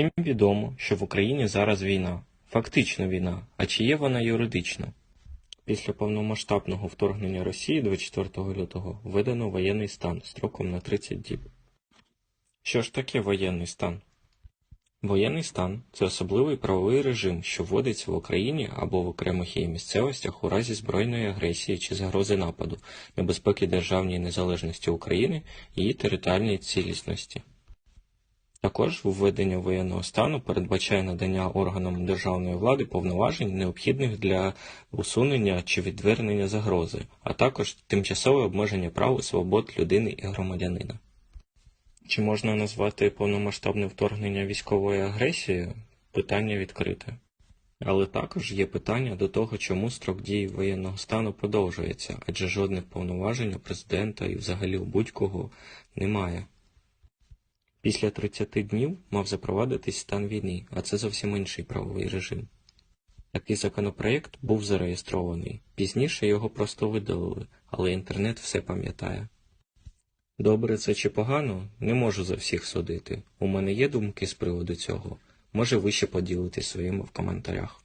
Всім відомо, що в Україні зараз війна. Фактично війна, а чи є вона юридично? Після повномасштабного вторгнення Росії 24 лютого видано воєнний стан строком на 30 діб. Що ж таке воєнний стан? Воєнний стан це особливий правовий режим, що вводиться в Україні або в окремих її місцевостях у разі збройної агресії чи загрози нападу, небезпеки державній незалежності України і її територіальній цілісності. Також введення воєнного стану передбачає надання органам державної влади повноважень, необхідних для усунення чи відвернення загрози, а також тимчасове обмеження прав і свобод людини і громадянина. Чи можна назвати повномасштабне вторгнення військовою агресією? Питання відкрите. Але також є питання до того, чому строк дії воєнного стану продовжується, адже жодних повноважень у президента і взагалі у будь-кого немає. Після 30 днів мав запровадитись стан війни, а це зовсім інший правовий режим. Такий законопроєкт був зареєстрований. Пізніше його просто видалили, але інтернет все пам'ятає. Добре це чи погано, не можу за всіх судити. У мене є думки з приводу цього. Може ви ще поділитесь своїми в коментарях.